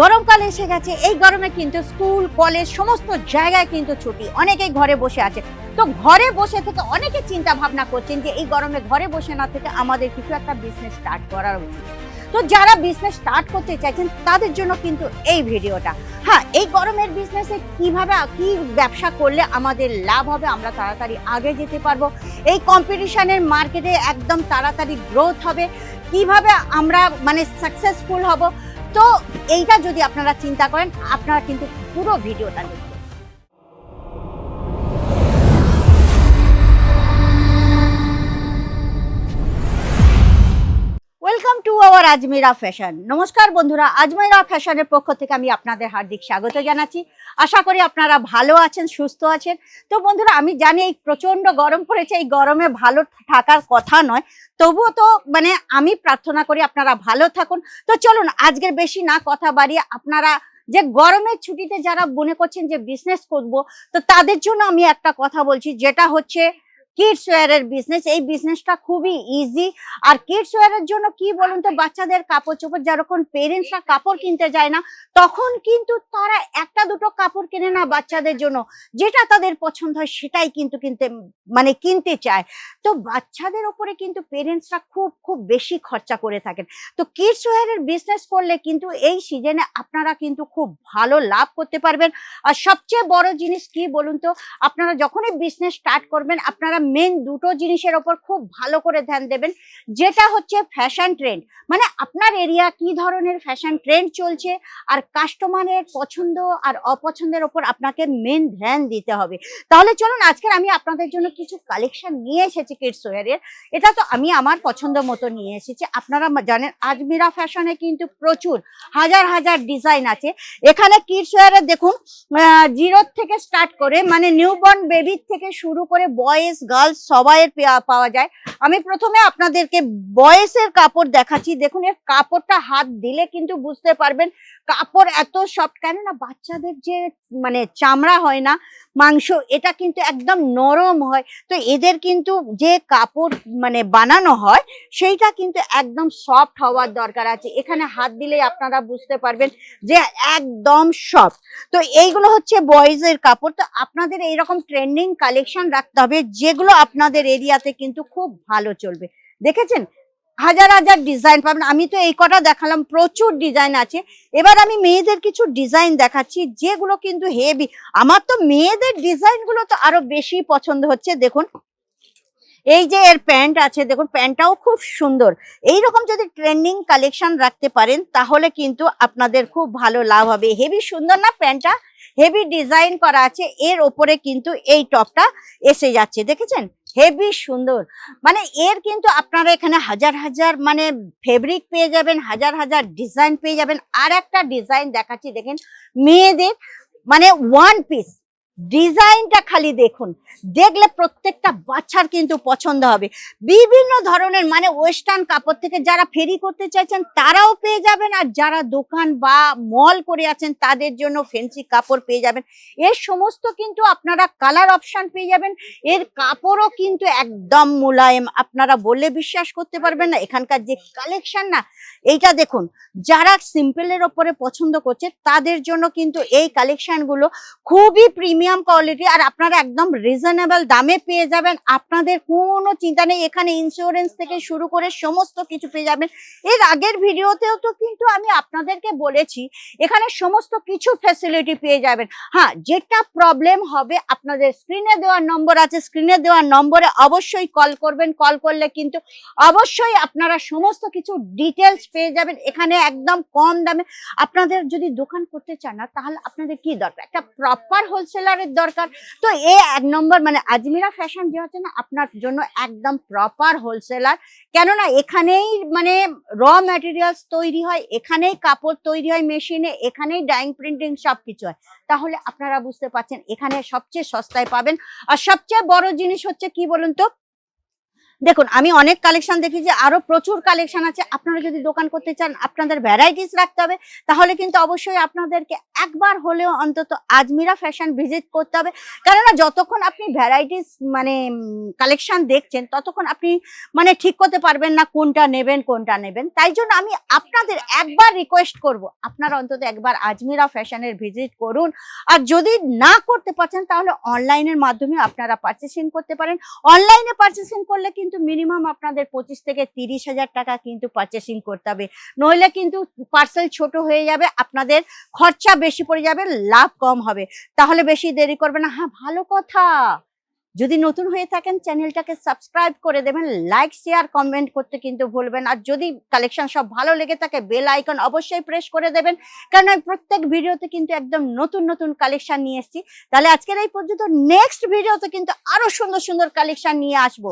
গরমকাল এসে গেছে, এই গরমে কিন্তু স্কুল, কলেজ, সমস্ত জায়গায় কিন্তু ছুটি। অনেকেই ঘরে বসে আছে। তো ঘরে বসে থেকে অনেকে চিন্তা ভাবনা করছেন যে, এই গরমে ঘরে বসে না থেকে আমাদের কিছু একটা বিজনেস স্টার্ট করার উচিত। তো যারা বিজনেস স্টার্ট করতে চাইছেন, তাদের জন্য কিন্তু এই ভিডিওটা। হ্যাঁ এই গরমের বিজনেসে কীভাবে, কি ব্যবসা করলে আমাদের লাভ হবে, আমরা তাড়াতাড়ি আগে যেতে পারব। এই কম্পিটিশনের মার্কেটে একদম তাড়াতাড়ি গ্রোথ হবে। কীভাবে আমরা মানে সাকসেসফুল হব তো এইটা যদি আপনারা চিন্তা করেন আপনারা কিন্তু পুরো ভিডিওটা দেখবেন। ওয়েলকাম আজমিরা ফ্যাশন নমস্কার বন্ধুরা আজমিরা ফ্যাশনের পক্ষ থেকে আমি আপনাদের হার্দিক স্বাগত জানাচ্ছি। আশা করি আপনারা ভালো আছেন, সুস্থ আছেন। তো বন্ধুরা, আমি জানি এই প্রচণ্ড গরম পড়েছে, এই গরমে ভালো থাকার কথা নয়। তবুও তো মানে আমি প্রার্থনা করি আপনারা ভালো থাকুন। তো চলুন, আজকের বেশি না কথা বাড়িয়ে আপনারা যে গরমের ছুটিতে যারা মনে করছেন যে বিজনেস করব, তো তাদের জন্য আমি একটা কথা বলছি, যেটা হচ্ছে কিডস ওয়ারের বিজনেস এই বিজনেসটা খুবই ইজি আর কিডস ওয়ারের জন্য কি বলুন তো, বাচ্চাদের কাপড় চোপড়, যখন পেরেন্টসরা কাপড় কিনতে যায় না, তখন কিন্তু তারা একটা দুটো কাপড় কেনে না বাচ্চাদের জন্য। যেটা তাদের পছন্দ হয়, সেটাই কিন্তু কিনতে মানে কিনতে চায়। তো বাচ্চাদের উপরে কিন্তু পেরেন্টসরা খুব খুব বেশি খরচা করে থাকেন। তো কিডস ওয়ারের বিজনেস করলে কিন্তু এই সিজনে আপনারা কিন্তু খুব ভালো লাভ করতে পারবেন। আর সবচেয়ে বড় জিনিস কি বলুন তো, আপনারা যখনই বিজনেস স্টার্ট করবেন, আপনারা মেন দুটো জিনিসের ওপর খুব ভালো করে ধ্যান দেবেন। যেটা হচ্ছে ফ্যাশন ট্রেন্ড মানে আপনার এরিয়া কি ধরনের ফ্যাশন ট্রেন্ড চলছে আর কাস্টমারের পছন্দ আর অপছন্দের ওপর আপনাকে মেন ধ্যান দিতে হবে। তাহলে চলুন আজকের আমি আপনাদের জন্য কিছু কালেকশন নিয়ে এসেছি কিডস ওয়ারের এটা তো আমি আমার পছন্দ মতো নিয়ে এসেছি। আপনারা জানেন, আজমিরা ফ্যাশনে কিন্তু প্রচুর, হাজার হাজার ডিজাইন আছে। এখানে কিডস ওয়ারে দেখুন জিরো থেকে স্টার্ট করে মানে নিউবর্ন বেবির থেকে শুরু করে বয়েজ গার্লস সবাইয়ের পাওয়া যায়। আমি প্রথমে আপনাদেরকে বয়েসের কাপড় দেখাচ্ছি। দেখুন, এর কাপড়টা হাত দিলে কিন্তু বুঝতে পারবেন, কাপড় এত সফট। কেন না বাচ্চাদের যে মানে চামড়া হয় না মাংস, এটা কিন্তু একদম নরম হয়। তো এদের কিন্তু যে কাপড় মানে বানানো হয়, সেইটা কিন্তু একদম সফট হওয়ার দরকার আছে। এখানে হাত দিলে আপনারা বুঝতে পারবেন যে একদম সফট তো এইগুলো হচ্ছে বয়েজের কাপড়। তো আপনাদের এইরকম ট্রেন্ডিং কালেকশন রাখতে হবে, যেগুলো আপনাদের এরিয়াতে কিন্তু খুব ভালো চলবে। দেখেছেন? হাজার হাজার ডিজাইন পাবেন। আমি তো এই কটা দেখালাম, প্রচুর ডিজাইন আছে। এবার আমি মেয়েদের কিছু ডিজাইন দেখাচ্ছি, যেগুলো কিন্তু হেভি আমার তো মেয়েদের ডিজাইনগুলো তো আরও বেশি পছন্দ হচ্ছে, দেখুন। এই যে এর প্যান্ট আছে, দেখুন প্যান্টটাও খুব সুন্দর। এই রকম যদি ট্রেন্ডিং কালেকশন রাখতে পারেন, তাহলে কিন্তু আপনাদের খুব ভালো লাভ হবে। হেভি সুন্দর না প্যান্টটা হেভি ডিজাইন করা আছে, এর ওপরে কিন্তু এই টপটা এসে যাচ্ছে, দেখেছেন? হেভি সুন্দর। মানে এর কিন্তু আপনারা এখানে হাজার হাজার মানে ফেব্রিক পেয়ে যাবেন, হাজার হাজার ডিজাইন পেয়ে যাবেন। আর একটা ডিজাইন দেখাচ্ছি, দেখেন, মেয়েদের মানে ওয়ান পিস ডিজাইনটা খালি দেখুন। দেখলে প্রত্যেকটা বাচ্চার কিন্তু পছন্দ হবে। বিভিন্ন ধরনের মানে ওয়েস্টার্ন কাপড় থেকে যারা ফেরি করতে চাইছেন, তারাও পেয়ে যাবেন। আর যারা দোকান বা মল করে আছেন, তাদের জন্য ফেন্সি কাপড় পেয়ে যাবেন। এর সমস্ত কিন্তু আপনারা কালার অপশান পেয়ে যাবেন। এর কাপড়ও কিন্তু একদম মোলায়েম। আপনারা বললে বিশ্বাস করতে পারবেন না, এখানকার যে কালেকশন না, এইটা দেখুন। যারা সিম্পলের ওপরে পছন্দ করছে, তাদের জন্য কিন্তু এই কালেকশনগুলো খুবই প্রিমিয়াম কোয়ালিটি আর আপনারা একদম রিজনেবল দামে পেয়ে যাবেন। আপনাদের কোনো চিন্তা নেই, এখানে ইন্স্যুরেন্স থেকে শুরু করে সমস্ত কিছু পেয়ে যাবেন। এর আগের ভিডিওতেও তো কিন্তু আমি আপনাদেরকে বলেছি, এখানে সমস্ত কিছু ফ্যাসিলিটি পেয়ে যাবেন। হ্যাঁ যেটা প্রবলেম হবে আপনাদের স্ক্রিনে দেওয়ার নম্বর আছে স্ক্রিনে দেওয়ার নম্বরে অবশ্যই কল করবেন। কল করলে কিন্তু অবশ্যই আপনারা সমস্ত কিছু ডিটেলস পেয়ে যাবেন। এখানে একদম কম দামে। আপনাদের যদি দোকান করতে চান না, তাহলে আপনাদের কি দরকার? একটা প্রপার হোলসেলারের দরকার। তো এ এক নম্বর মানে আজমিরা ফ্যাশন যে হচ্ছে না, আপনার জন্য একদম প্রপার হোলসেলার কেননা এখানেই মানে র ম্যাটেরিয়ালস তৈরি হয়, এখানেই কাপড় তৈরি হয় মেশিনে এখানেই ডাইং প্রিন্টিং সব কিছু হয়। তাহলে আপনারা বুঝতে পারছেন, এখানে সবচেয়ে সস্তায় পাবেন। আর সবচেয়ে বড় জিনিস হচ্ছে কি বলুন তো? দেখুন, আমি অনেক কালেকশন দেখি যে আরও প্রচুর কালেকশন আছে। আপনারা যদি দোকান করতে চান, আপনাদের ভ্যারাইটিস রাখতে হবে। তাহলে কিন্তু অবশ্যই আপনাদেরকে একবার হলেও অন্তত আজমিরা ফ্যাশন ভিজিট করতে হবে। কেননা যতক্ষণ আপনি ভ্যারাইটিস মানে কালেকশন দেখছেন, ততক্ষণ আপনি মানে ঠিক করতে পারবেন না কোনটা নেবেন কোনটা নেবেন। তাই জন্য আমি আপনাদের একবার রিকোয়েস্ট করব, আপনারা অন্তত একবার আজমিরা ফ্যাশনের ভিজিট করুন। আর যদি না করতে পারছেন, তাহলে অনলাইনের মাধ্যমে আপনারা পারচেসিং করতে পারেন। অনলাইনে পারচেসিং করলে কিন্তু মিনিমাম আপনাদের পঁচিশ থেকে তিরিশ হাজার টাকা কিন্তু পারচেসিং করতে হবে। নইলে কিন্তু পার্সেল ছোট হয়ে যাবে, আপনাদের খরচা বেশি পড়ে যাবে, লাভ কম হবে। তাহলে বেশি দেরি করবে না। হ্যাঁ ভালো কথা। যদি নতুন হয়ে থাকেন, চ্যানেলটাকে সাবস্ক্রাইব করে দেবেন লাইক শেয়ার কমেন্ট করতে কিন্তু ভুলবেন আর যদি কালেকশন সব ভালো লেগে থাকে বেল আইকন অবশ্যই প্রেস করে দেবেন। কারণ আমি প্রত্যেক ভিডিওতে কিন্তু একদম নতুন নতুন কালেকশন নিয়ে এসেছি। তাহলে আজকের এই পর্যন্ত নেক্সট ভিডিওতে কিন্তু আরও সুন্দর সুন্দর কালেকশন নিয়ে আসব।